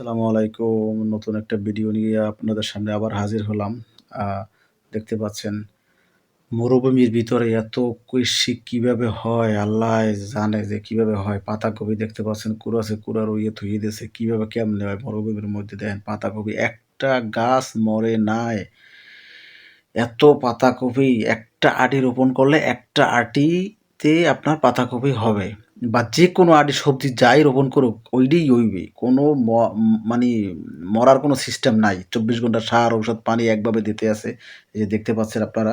আসসালামু আলাইকুম। নতুন একটা ভিডিও নিয়ে আপনাদের সামনে আবার হাজির হলাম। দেখতে পাচ্ছেন, মরুভূমির ভিতরে এত কৃষি কীভাবে হয়, আল্লাহ জানে যে কীভাবে হয়। পাতাকপি দেখতে পাচ্ছেন কুড়াছে কুড়ার ইয়ে থুয়ে দিয়েছে, কীভাবে কেমনে হয় মরুভূমির মধ্যে। দেখেন, পাতাকপি, একটা গাছ মরে নাই। এত পাতাকপি, একটা আটি রোপণ করলে একটা আটিতে আপনার পাতাকপি হবে। বা যে কোনো আটি সবজি যাই রোপণ করুক ওইটাই হইবে। কোনো মানে মরার কোনো সিস্টেম নাই। চব্বিশ ঘণ্টা সার ঔষধ পানি একভাবে দিতে আছে। এই যে দেখতে পাচ্ছেন আপনারা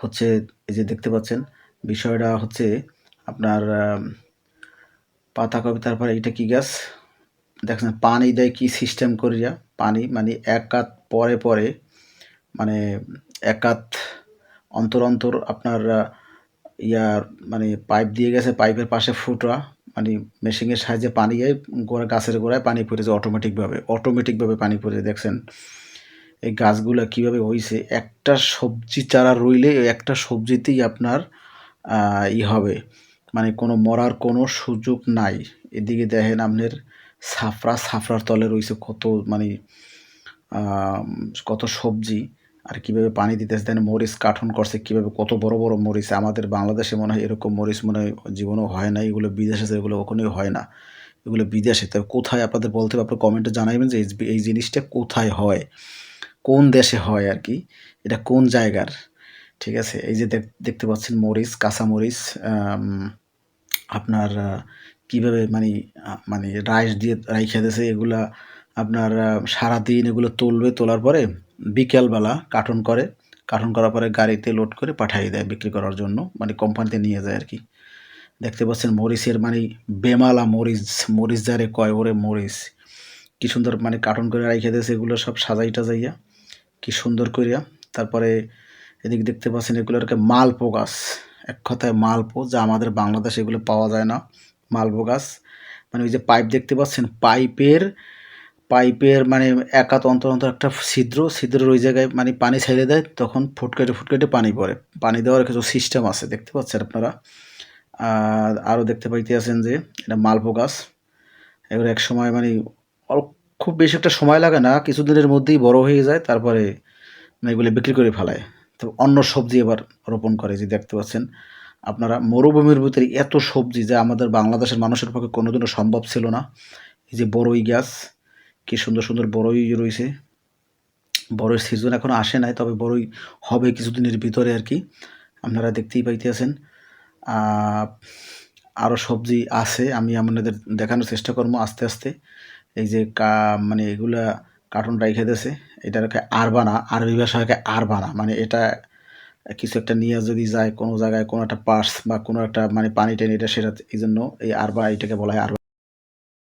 হচ্ছে এই যে দেখতে পাচ্ছেন বিষয়টা হচ্ছে আপনার আহ, পাতাকপি তারপরে এটা কি গাছ? দেখছেন পানি দেয় কি সিস্টেম করিয়া? পানি মানে এক কাত পরে পরে মানে এক কাত অন্তর অন্তর আপনার ইয়ার মানে পাইপ দিয়ে গেছে, পাইপের পাশে ফুটা মানে মেশিনের সাহায্যে পানি গোড়া গাছের গোড়ায় পানি পড়েছে অটোমেটিকভাবে অটোমেটিকভাবে পানি পড়ে দেখছেন? এই গাছগুলো কীভাবে হইছে? একটা সবজি চারা রইলে একটা সবজিতেই আপনার ই হবে। মানে কোনো মরার কোনো সুযোগ নাই। এদিকে দেখেন আপনার সাফরা, সাফরার তলে রইছে কত মানে কত সবজি। আর কীভাবে পানি দিতেছে, দেন মরিচ কাঠন করছে, কীভাবে কত বড় বড় মরিচ, আমাদের বাংলাদেশে মনে হয় এরকম মরিচ মনে হয় জীবনেও হয় না, এগুলো বিদেশে এগুলো ওখানেও হয় না, এগুলো বিদেশে। তবে কোথায় আপনাদের বলতে হবে? আপনার কমেন্টে জানাবেন যে এই- জিনিসটা কোথায় হয়, কোন দেশে হয় আর কি, এটা কোন জায়গার, ঠিক আছে? এই যে দেখ- দেখতে পাচ্ছেন মরিচ, কাঁচা মরিচ আপনার কীভাবে মানে মানে রাইস দিয়ে রাইখা দিয়েছে, এগুলা আপনার সারাদিন এগুলো তুলবে, তোলার পরে বিকেলবেলা কার্টন করে। কার্টন করার পরে গাড়িতে লোড করে পাঠিয়ে দেয় বিক্রি করার জন্য মানে কোম্পানিতে নিয়ে যায় আর কি। দেখতে পাচ্ছেন মরিচের মানে বেমালা মরিচ মরিচ যারে কয়, ওরে মরিচ। কী সুন্দর মানে কার্টন করে রাইখে দিয়েছে, এগুলো সব সাজাই টাজাইয়া। কি সুন্দর করিয়া তারপরে এদিক দেখতে পাচ্ছেন এগুলোকে মালপো গাছ। এক কথায় মালপো, যা আমাদের বাংলাদেশে এগুলো পাওয়া যায় না। মালপো গাছ। মানে ওই যে পাইপ দেখতে পাচ্ছেন, পাইপের পাইপের মানে একাত অন্তর অন্তর একটা ছিদ্র, ছিদ্রের ওই জায়গায় মানে পানি ছেড়ে দেয়, তখন ফুটকেটে ফুটকেটে পানি পড়ে। পানি দেওয়ার কিছু সিস্টেম আছে, দেখতে পাচ্ছেন আপনারা? আর আরও দেখতে পাইতে আছেন যে এটা মালপো গাছ। এগুলো এক সময় মানে খুব বেশি একটা সময় লাগে না, কিছুদিনের মধ্যেই বড় হয়ে যায়, তারপরে মানে এগুলো বিক্রি করে ফেলায়। তো অন্য সবজি এবার রোপণ করে যে দেখতে পাচ্ছেন। আপনারা মরুভূমির ভিতরে এত সবজি যা আমাদের বাংলাদেশের মানুষের পক্ষে কোনোদিনও সম্ভব ছিল না। এই যে বড়ই গাছ কি সুন্দর সুন্দর বড়ই রয়েছে। বড়ের সিজন এখন আসে নাই, তবে বড়ই হবে কিছুদিনের ভিতরে আর কি। আপনারা দেখতেই পাইতেছেন। আরও সবজি আছে, আমি আপনাদের দেখানোর চেষ্টা করব আস্তে আস্তে। এই যে কা মানে এগুলা কার্টুন রাইখে দিয়েছে এটাকে আরবানা, আরবি ভাষাকে আরবানা। মানে এটা কিছু একটা নিয়ে যদি যায় কোনো জায়গায় কোনো একটা পার্স বা কোনো একটা মানে পানি টানি, এটা সেটা এই জন্য এই আরবা, এটাকে বলা হয় আরবা।